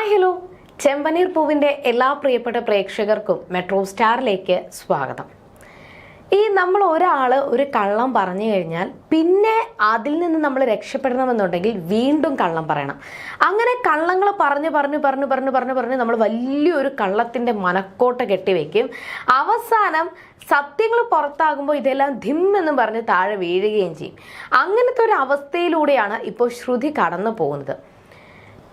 Hi hello ചെമ്പനീർ പൂവിന്റെ എല്ലാ പ്രിയപ്പെട്ട പ്രേക്ഷകർക്കും മെട്രോ സ്റ്റാറിലേക്ക് സ്വാഗതം. ഈ നമ്മൾ ഒരാൾ ഒരു കള്ളം പറഞ്ഞു കഴിഞ്ഞാൽ പിന്നെ അതിൽ നിന്ന് നമ്മൾ രക്ഷപ്പെടണമെന്നുണ്ടെങ്കിൽ വീണ്ടും കള്ളം പറയണം. അങ്ങനെ കള്ളങ്ങൾ പറഞ്ഞ് പറഞ്ഞ് പറഞ്ഞ് പറഞ്ഞ് പറഞ്ഞ് പറഞ്ഞ് നമ്മൾ വലിയൊരു കള്ളത്തിന്റെ മനക്കോട്ട കെട്ടിവെക്കും. അവസാനം സത്യങ്ങൾ പുറത്താകുമ്പോൾ ഇതെല്ലാം ധിം എന്നും പറഞ്ഞ് താഴെ വീഴുകയും ചെയ്യും. അങ്ങനത്തെ ഒരു അവസ്ഥയിലൂടെയാണ് ഇപ്പോൾ ശ്രുതി കടന്നു പോകുന്നത്.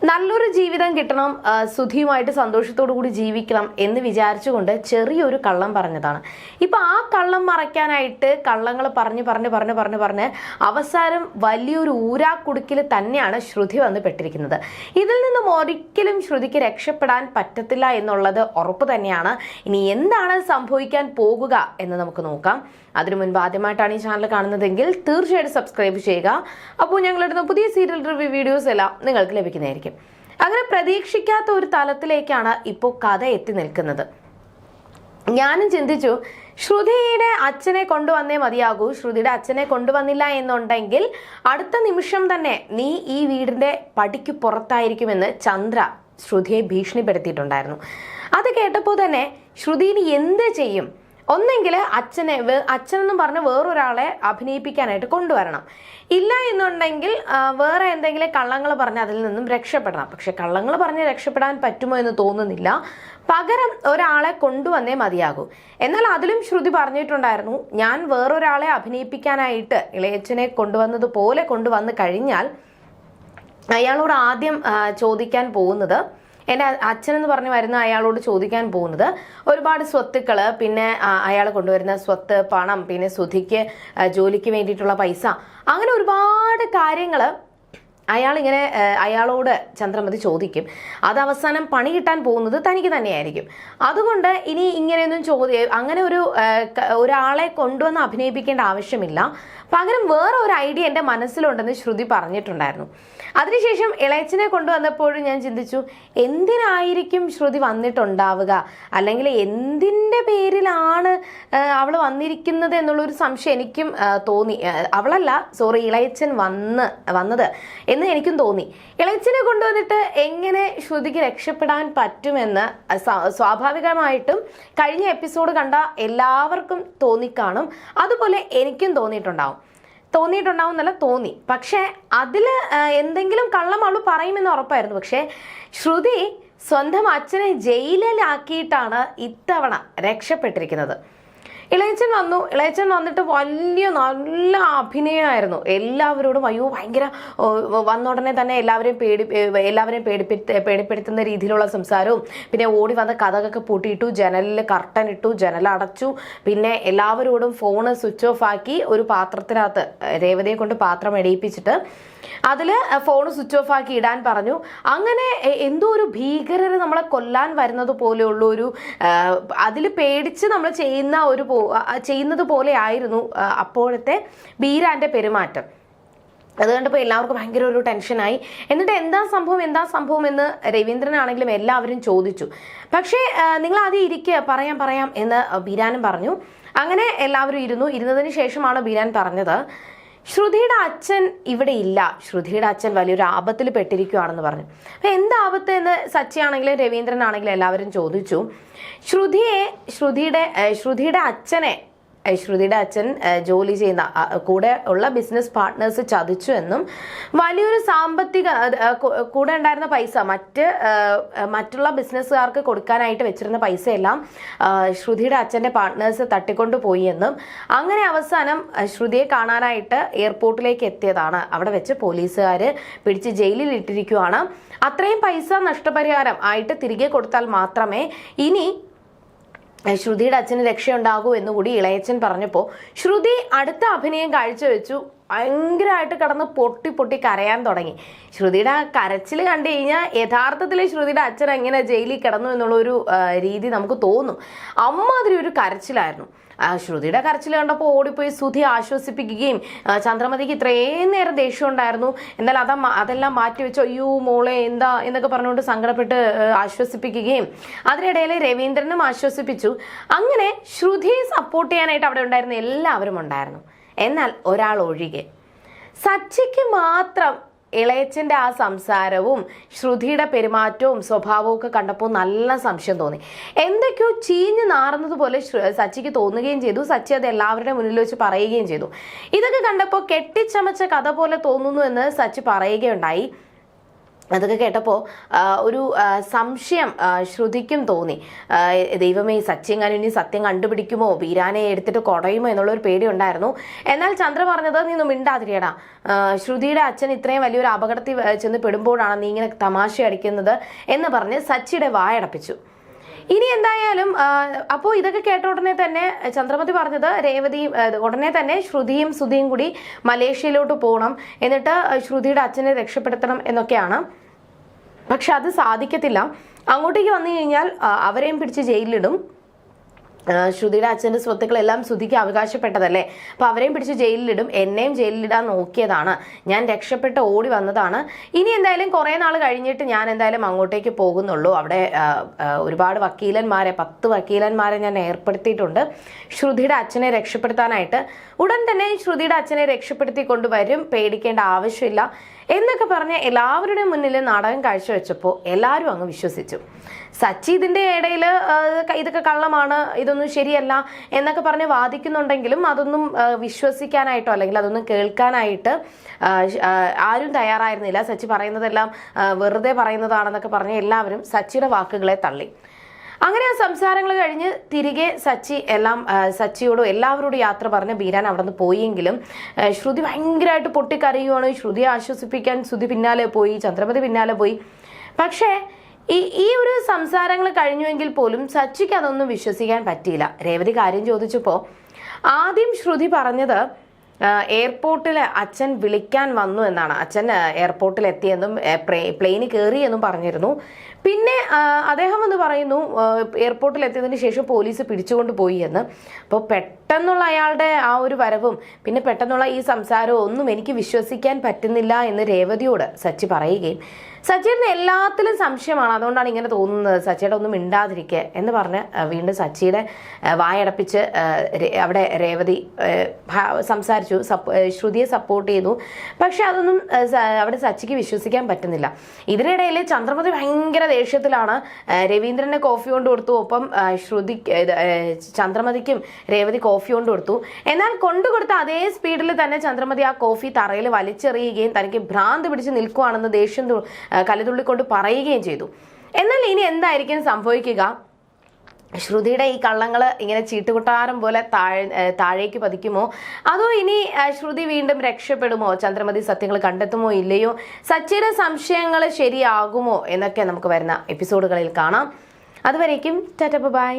നല്ലൊരു ജീവിതം കിട്ടണം സുധിയുമായിട്ട് സന്തോഷത്തോടു കൂടി ജീവിക്കണം എന്ന് വിചാരിച്ചുകൊണ്ട് ചെറിയൊരു കള്ളം പറഞ്ഞതാണ്. ഇപ്പം ആ കള്ളം മറയ്ക്കാനായിട്ട് കള്ളങ്ങൾ പറഞ്ഞ് പറഞ്ഞ് പറഞ്ഞ് പറഞ്ഞ് പറഞ്ഞ് അവസാനം വലിയൊരു ഊരാക്കുടുക്കിൽ തന്നെയാണ് ശ്രുതി വന്ന് പെട്ടിരിക്കുന്നത്. ഇതിൽ നിന്നും ഒരിക്കലും ശ്രുതിക്ക് രക്ഷപ്പെടാൻ പറ്റത്തില്ല എന്നുള്ളത് ഉറപ്പ് തന്നെയാണ്. ഇനി എന്താണ് സംഭവിക്കാൻ പോകുക എന്ന് നമുക്ക് നോക്കാം. അതിനു മുൻപ് ആദ്യമായിട്ടാണ് ഈ ചാനൽ കാണുന്നതെങ്കിൽ തീർച്ചയായിട്ടും സബ്സ്ക്രൈബ് ചെയ്യുക. അപ്പോൾ ഞങ്ങളിടുന്ന പുതിയ സീരിയൽ റിവ്യൂ വീഡിയോസ് എല്ലാം നിങ്ങൾക്ക് ലഭിക്കുന്നതായിരിക്കും. അങ്ങനെ പ്രതീക്ഷിക്കാത്ത ഒരു തലത്തിലേക്കാണ് ഇപ്പോൾ കഥ എത്തി നിൽക്കുന്നത്. ഞാനും ചിന്തിച്ചു ശ്രുതിയുടെ അച്ഛനെ കൊണ്ടുവന്നേ മതിയാകൂ. ശ്രുതിയുടെ അച്ഛനെ കൊണ്ടുവന്നില്ല എന്നുണ്ടെങ്കിൽ അടുത്ത നിമിഷം തന്നെ നീ ഈ വീടിന്റെ പടിക്ക് പുറത്തായിരിക്കുമെന്ന് ചന്ദ്ര ശ്രുതിയെ ഭീഷണിപ്പെടുത്തിയിട്ടുണ്ടായിരുന്നു. അത് കേട്ടപ്പോൾ തന്നെ ശ്രുതിന് എന്ത് ചെയ്യും? ഒന്നെങ്കിൽ അച്ഛനെ അച്ഛനെന്ന് പറഞ്ഞ് വേറൊരാളെ അഭിനയിപ്പിക്കാനായിട്ട് കൊണ്ടുവരണം. ഇല്ല എന്നുണ്ടെങ്കിൽ വേറെ എന്തെങ്കിലും കള്ളങ്ങൾ പറഞ്ഞ് അതിൽ നിന്നും രക്ഷപ്പെടണം. പക്ഷെ കള്ളങ്ങൾ പറഞ്ഞ് രക്ഷപ്പെടാൻ പറ്റുമോ എന്ന് തോന്നുന്നില്ല. പകരം ഒരാളെ കൊണ്ടുവന്നേ മതിയാകൂ. എന്നാൽ അതിലും ശ്രുതി പറഞ്ഞിട്ടുണ്ടായിരുന്നു ഞാൻ വേറൊരാളെ അഭിനയിപ്പിക്കാനായിട്ട് ഇളയച്ചനെ കൊണ്ടുവന്നതുപോലെ കൊണ്ടുവന്ന് കഴിഞ്ഞാൽ അയാളോട് ആദ്യം ചോദിക്കാൻ പോകുന്നത് എന്റെ അച്ഛനെന്ന് പറഞ്ഞ് വരുന്ന അയാളോട് ചോദിക്കാൻ പോകുന്നത് ഒരുപാട് സ്വത്തുക്കൾ പിന്നെ അയാൾ കൊണ്ടുവരുന്ന സ്വത്ത് പണം പിന്നെ സുധിക്ക് ജോലിക്ക് വേണ്ടിയിട്ടുള്ള പൈസ അങ്ങനെ ഒരുപാട് കാര്യങ്ങൾ അയാൾ ഇങ്ങനെ അയാളോട് ചന്ദ്രമതി ചോദിക്കും അത് അവസാനം പണി കിട്ടാൻ പോകുന്നത് തനിക്ക് തന്നെയായിരിക്കും. അതുകൊണ്ട് ഇനി ഇങ്ങനെയൊന്നും ചോദ്യ അങ്ങനെ ഒരു ഒരാളെ കൊണ്ടുവന്ന് അഭിനയിപ്പിക്കേണ്ട ആവശ്യമില്ല. പകരം വേറെ ഒരു ഐഡിയ എന്റെ മനസ്സിലുണ്ടെന്ന് ശ്രുതി പറഞ്ഞിട്ടുണ്ടായിരുന്നു. അതിനുശേഷം ഇളയച്ചനെ കൊണ്ടുവന്നപ്പോഴും ഞാൻ ചിന്തിച്ചു എന്തിനായിരിക്കും ശ്രുതി വന്നിട്ടുണ്ടാവുക? അല്ലെങ്കിൽ എന്തിന്റെ പേരിലാണ് അവൾ വന്നിരിക്കുന്നത് എന്നുള്ളൊരു സംശയം എനിക്കും തോന്നി. അവളല്ല സോറി ഇളയച്ചൻ വന്ന് വന്നത്. എന്ന് എനിക്കും തോന്നി. ഇളച്ചിനെ കൊണ്ടുവന്നിട്ട് എങ്ങനെ ശ്രുതിക്ക് രക്ഷപ്പെടാൻ പറ്റുമെന്ന് സ്വാഭാവികമായിട്ടും കഴിഞ്ഞ എപ്പിസോഡ് കണ്ട എല്ലാവർക്കും തോന്നിക്കാണും. അതുപോലെ എനിക്കും തോന്നിയിട്ടുണ്ടാവും. തോന്നിയിട്ടുണ്ടാവും എന്നല്ല തോന്നി. പക്ഷേ അതിൽ എന്തെങ്കിലും കള്ളം അവൾ പറയുമെന്ന് ഉറപ്പായിരുന്നു. പക്ഷേ ശ്രുതി സ്വന്തം അച്ഛനെ ജയിലിലാക്കിയിട്ടാണ് ഇത്തവണ രക്ഷപ്പെട്ടിരിക്കുന്നത്. ഇളയച്ചൻ വന്നു. ഇളയച്ചൻ വന്നിട്ട് വലിയ നല്ല അഭിനയമായിരുന്നു. എല്ലാവരോടും അയ്യോ ഭയങ്കര വന്ന ഉടനെ തന്നെ എല്ലാവരെയും പേടി എല്ലാവരെയും പേടിപ്പെടുത്ത പേടിപ്പെടുത്തുന്ന രീതിയിലുള്ള സംസാരവും. പിന്നെ ഓടി വന്ന കഥകൊക്കെ പൂട്ടിയിട്ടു ജനലിൽ കർട്ടൻ ഇട്ടു ജനൽ അടച്ചു. പിന്നെ എല്ലാവരോടും ഫോണ് സ്വിച്ച് ഓഫ് ആക്കി ഒരു പാത്രത്തിനകത്ത് രേവതിയെ കൊണ്ട് പാത്രം എടിയിപ്പിച്ചിട്ട് അതിൽ ഫോൺ സ്വിച്ച് ഓഫ് ആക്കി ഇടാൻ പറഞ്ഞു. അങ്ങനെ എന്തോ ഒരു ഭീകരർ നമ്മളെ കൊല്ലാൻ വരുന്നത് പോലെയുള്ള ഒരു അതിൽ പേടിച്ച് നമ്മൾ ചെയ്യുന്ന ഒരു ചെയ്യുന്നത് പോലെ ആയിരുന്നു അപ്പോഴത്തെ ബീരാന്റെ പെരുമാറ്റം. അത് കണ്ടപ്പോൾ എല്ലാവർക്കും ഭയങ്കര ഒരു ടെൻഷനായി എന്നിട്ട് എന്താ സംഭവം എന്താ സംഭവം എന്ന് രവീന്ദ്രനാണെങ്കിലും എല്ലാവരും ചോദിച്ചു. പക്ഷേ നിങ്ങൾ ആദ്യം ഇരിക്കുക പറയാം പറയാം എന്ന് ബീരാനും പറഞ്ഞു. അങ്ങനെ എല്ലാവരും ഇരുന്നു. ഇരുന്നതിന് ശേഷമാണ് ബീരാൻ പറഞ്ഞത്. ശ്രുതിയുടെ അച്ഛൻ ഇവിടെ ഇല്ല. ശ്രുതിയുടെ അച്ഛൻ വലിയൊരു ആപത്തിൽ പെട്ടിരിക്കുകയാണെന്ന് പറഞ്ഞു. അപ്പൊ എന്ത് ആപത്ത് എന്ന് സച്ചിയാണെങ്കിലും രവീന്ദ്രനാണെങ്കിലും എല്ലാവരും ചോദിച്ചു. ശ്രുതിയെ ശ്രുതിയുടെ ശ്രുതിയുടെ അച്ഛനെ ശ്രുതിയുടെ അച്ഛൻ ജോലി ചെയ്യുന്ന കൂടെ ഉള്ള ബിസിനസ് പാർട്ട്നേഴ്സ് ചതിച്ചു എന്നും വലിയൊരു സാമ്പത്തിക കൂടെ ഉണ്ടായിരുന്ന പൈസ മറ്റ് മറ്റുള്ള ബിസിനസ്സുകാർക്ക് കൊടുക്കാനായിട്ട് വെച്ചിരുന്ന പൈസ എല്ലാം ശ്രുതിയുടെ അച്ഛന്റെ പാർട്ട്നേഴ്സ് തട്ടിക്കൊണ്ടു പോയി എന്നും അങ്ങനെ അവസാനം ശ്രുതിയെ കാണാനായിട്ട് എയർപോർട്ടിലേക്ക് എത്തിയതാണ്. അവിടെ വെച്ച് പോലീസുകാർ പിടിച്ച് ജയിലിൽ ഇട്ടിരിക്കുകയാണ് അത്രയും പൈസ നഷ്ടപരിഹാരം ആയിട്ട് തിരികെ കൊടുത്താൽ മാത്രമേ ഇനി ശ്രുതിയുടെ അച്ഛന് രക്ഷയുണ്ടാകൂ എന്നുകൂടി ഇളയച്ചൻ പറഞ്ഞപ്പോൾ ശ്രുതി അടുത്ത അഭിനയം കാഴ്ചവെച്ചു. ഭയങ്കരമായിട്ട് കിടന്ന് പൊട്ടി പൊട്ടി കരയാൻ തുടങ്ങി. ശ്രുതിയുടെ ആ കരച്ചിൽ കണ്ടു കഴിഞ്ഞാൽ യഥാർത്ഥത്തിൽ ശ്രുതിയുടെ അച്ഛൻ എങ്ങനെ ജയിലിൽ കിടന്നു എന്നുള്ളൊരു രീതി നമുക്ക് തോന്നും. അമ്മാതിരി ഒരു കരച്ചിലായിരുന്നു. ശ്രുതിയുടെ കരച്ചിൽ കണ്ടപ്പോൾ ഓടിപ്പോയി സുധി ആശ്വസിപ്പിക്കുകയും ചന്ദ്രമതിക്ക് ഇത്രയും നേരം ദേഷ്യം ഉണ്ടായിരുന്നു. എന്നാൽ അതാ അതെല്ലാം മാറ്റി വെച്ചു അയ്യോ മോളെ എന്താ എന്നൊക്കെ പറഞ്ഞുകൊണ്ട് സങ്കടപ്പെട്ട് ആശ്വസിപ്പിക്കുകയും അതിനിടയിൽ രവീന്ദ്രനും ആശ്വസിപ്പിച്ചു. അങ്ങനെ ശ്രുതിയെ സപ്പോർട്ട് ചെയ്യാനായിട്ട് അവിടെ ഉണ്ടായിരുന്ന എല്ലാവരും ഉണ്ടായിരുന്നു. എന്നാൽ ഒരാൾ ഒഴികെ. സച്ചിക്ക് മാത്രം ഇളയച്ചന്റെ ആ സംസാരവും ശ്രുതിയുടെ പെരുമാറ്റവും സ്വഭാവവും ഒക്കെ കണ്ടപ്പോൾ നല്ല സംശയം തോന്നി. എന്തൊക്കെയോ ചീഞ്ഞ് നാറുന്നത് പോലെ സച്ചിക്ക് തോന്നുകയും ചെയ്തു. സച്ചി അത് എല്ലാവരുടെ മുന്നിൽ വെച്ച് പറയുകയും ചെയ്തു. ഇതൊക്കെ കണ്ടപ്പോൾ കെട്ടിച്ചമച്ച കഥ പോലെ തോന്നുന്നു എന്ന് സച്ചി പറയുകയുണ്ടായി. അതൊക്കെ കേട്ടപ്പോൾ ഒരു സംശയം ശ്രുതിക്കും തോന്നി. ദൈവമേ സത്യം കാര്യം ഇനി സത്യം കണ്ടുപിടിക്കുമോ? ബീരാനെ എടുത്തിട്ട് കുടയുമോ എന്നുള്ളൊരു പേടി ഉണ്ടായിരുന്നു എന്നാൽ ചന്ദ്ര പറഞ്ഞത് നീ ഒന്നും മിണ്ടാതിരിയടാ. ശ്രുതിയുടെ അച്ഛൻ ഇത്രയും വലിയൊരു അപകടത്തിൽ ചെന്ന് പെടുമ്പോഴാണ് നീ ഇങ്ങനെ തമാശ അടിക്കുന്നത് എന്ന് പറഞ്ഞ് സച്ചിയുടെ വായടപ്പിച്ചു. ഇനി എന്തായാലും അപ്പോൾ ഇതൊക്കെ കേട്ട ഉടനെ തന്നെ ചന്ദ്രമതി പറഞ്ഞത് രേവതിയും ഉടനെ തന്നെ ശ്രുതിയും സുധിയും കൂടി മലേഷ്യയിലോട്ട് പോകണം. എന്നിട്ട് ശ്രുതിയുടെ അച്ഛനെ രക്ഷപ്പെടുത്തണം എന്നൊക്കെയാണ്. പക്ഷെ അത് സാധിക്കത്തില്ല. അങ്ങോട്ടേക്ക് വന്നു കഴിഞ്ഞാൽ അവരെയും പിടിച്ച് ജയിലിലിടും. ശ്രുതിയുടെ അച്ഛന്റെ സ്വത്തുക്കളെല്ലാം ശ്രുതിക്ക് അവകാശപ്പെട്ടതല്ലേ? അപ്പോൾ അവരെയും പിടിച്ച് ജയിലിലിടും എന്നെയും ജയിലിലിടാൻ നോക്കിയതാണ്. ഞാൻ രക്ഷപ്പെട്ട് ഓടി വന്നതാണ്. ഇനി എന്തായാലും കുറേ നാൾ കഴിഞ്ഞിട്ട് ഞാൻ എന്തായാലും അങ്ങോട്ടേക്ക് പോകുന്നുള്ളൂ. അവിടെ ഒരുപാട് വക്കീലന്മാരെ പത്ത് വക്കീലന്മാരെ ഞാൻ ഏർപ്പെടുത്തിയിട്ടുണ്ട്. ശ്രുതിയുടെ അച്ഛനെ രക്ഷപ്പെടുത്താനായിട്ട്. ഉടൻ തന്നെ ശ്രുതിയുടെ അച്ഛനെ രക്ഷപ്പെടുത്തി കൊണ്ടുവരും. പേടിക്കേണ്ട ആവശ്യമില്ല. എന്നൊക്കെ പറഞ്ഞ് എല്ലാവരുടെയും മുന്നിൽ നാടകം കാഴ്ചവെച്ചപ്പോൾ എല്ലാവരും അങ്ങ് വിശ്വസിച്ചു. സച്ചി ഇതിന്റെ ഇടയിൽ ഇതൊക്കെ കള്ളമാണ് ഇതൊന്നും ശരിയല്ല എന്നൊക്കെ പറഞ്ഞ് വാദിക്കുന്നുണ്ടെങ്കിലും അതൊന്നും വിശ്വസിക്കാനായിട്ടോ അല്ലെങ്കിൽ അതൊന്നും കേൾക്കാനായിട്ട് ആരും തയ്യാറായിരുന്നില്ല. സച്ചി പറയുന്നതെല്ലാം വെറുതെ പറയുന്നതാണെന്നൊക്കെ പറഞ്ഞ് എല്ലാവരും സച്ചിയുടെ വാക്കുകളെ തള്ളി. അങ്ങനെ ആ സംസാരങ്ങൾ കഴിഞ്ഞ് തിരികെ സച്ചി എല്ലാം സച്ചിയോടും എല്ലാവരോടും യാത്ര പറഞ്ഞ് ബീരാൻ അവിടെ നിന്ന് പോയെങ്കിലും ശ്രുതി ഭയങ്കരമായിട്ട് പൊട്ടിക്കരയുവാണ്. ശ്രുതി ആശ്വസിപ്പിക്കാൻ ശ്രുതി പിന്നാലെ പോയി ചന്ദ്രമതി പിന്നാലെ പോയി. പക്ഷേ ഈ ഈ ഒരു സംസാരങ്ങൾ കഴിഞ്ഞുവെങ്കിൽ പോലും സച്ചിക്ക് അതൊന്നും വിശ്വസിക്കാൻ പറ്റിയില്ല. രേവതി കാര്യം ചോദിച്ചപ്പോൾ ആദ്യം ശ്രുതി പറഞ്ഞത് എയർപോർട്ടിൽ അച്ഛൻ വിളിക്കാൻ വന്നു എന്നാണ്. അച്ഛൻ എയർപോർട്ടിൽ എത്തിയെന്നും പ്ലെയിന് കയറി എന്നും പറഞ്ഞിരുന്നു. പിന്നെ അദ്ദേഹം എന്ന് പറയുന്നു എയർപോർട്ടിൽ എത്തിയതിന് ശേഷം പോലീസ് പിടിച്ചുകൊണ്ട് പോയി എന്ന്. അപ്പോൾ പെട്ടെന്നുള്ള അയാളുടെ ആ ഒരു വരവും പിന്നെ പെട്ടെന്നുള്ള ഈ സംസാരവും ഒന്നും എനിക്ക് വിശ്വസിക്കാൻ പറ്റുന്നില്ല എന്ന് രേവതിയോട് സച്ചി പറയുകയും സച്ചിന് എല്ലാത്തിലും സംശയമാണ്. അതുകൊണ്ടാണ് ഇങ്ങനെ തോന്നുന്നത് സച്ചിയുടെ ഒന്നും മിണ്ടാതിരിക്കുക എന്ന് പറഞ്ഞ് വീണ്ടും സച്ചിയുടെ വായടപ്പിച്ച് അവിടെ രേവതി സംസാരിച്ചു ശ്രുതിയെ സപ്പോർട്ട് ചെയ്തു. പക്ഷെ അതൊന്നും അവിടെ സച്ചിക്ക് വിശ്വസിക്കാൻ പറ്റുന്നില്ല. ഇതിനിടയിൽ ചന്ദ്രമതി ഭയങ്കര ദേഷ്യത്തിലാണ്. രവീന്ദ്രനെ കോഫി കൊണ്ട് കൊടുത്തു. ഒപ്പം ശ്രുതി ചന്ദ്രമതിക്കും രേവതി കോഫി കൊണ്ട് കൊടുത്തു. എന്നാൽ കൊണ്ടു കൊടുത്ത അതേ സ്പീഡിൽ തന്നെ ചന്ദ്രമതി ആ കോഫി തറയിൽ വലിച്ചെറിയുകയും തനിക്ക് ഭ്രാന്ത് പിടിച്ച് നിൽക്കുവാണെന്ന് ദേഷ്യം കലതുള്ളിക്കൊണ്ട് പറയുകയും ചെയ്തു. എന്നാൽ ഇനി എന്തായിരിക്കും സംഭവിക്കുക? ശ്രുതിയുടെ ഈ കള്ളങ്ങൾ ഇങ്ങനെ ചീട്ടുകൊട്ടാരം പോലെ താഴെ താഴേക്ക് പതിക്കുമോ? അതോ ഇനി ശ്രുതി വീണ്ടും രക്ഷപ്പെടുമോ? ചന്ദ്രമതി സത്യങ്ങൾ കണ്ടെത്തുമോ ഇല്ലയോ? സച്ചിയുടെ സംശയങ്ങൾ ശരിയാകുമോ? എന്നൊക്കെ നമുക്ക് വരുന്ന എപ്പിസോഡുകളിൽ കാണാം. അതുവരേക്കും ടാറ്റ ബൈ.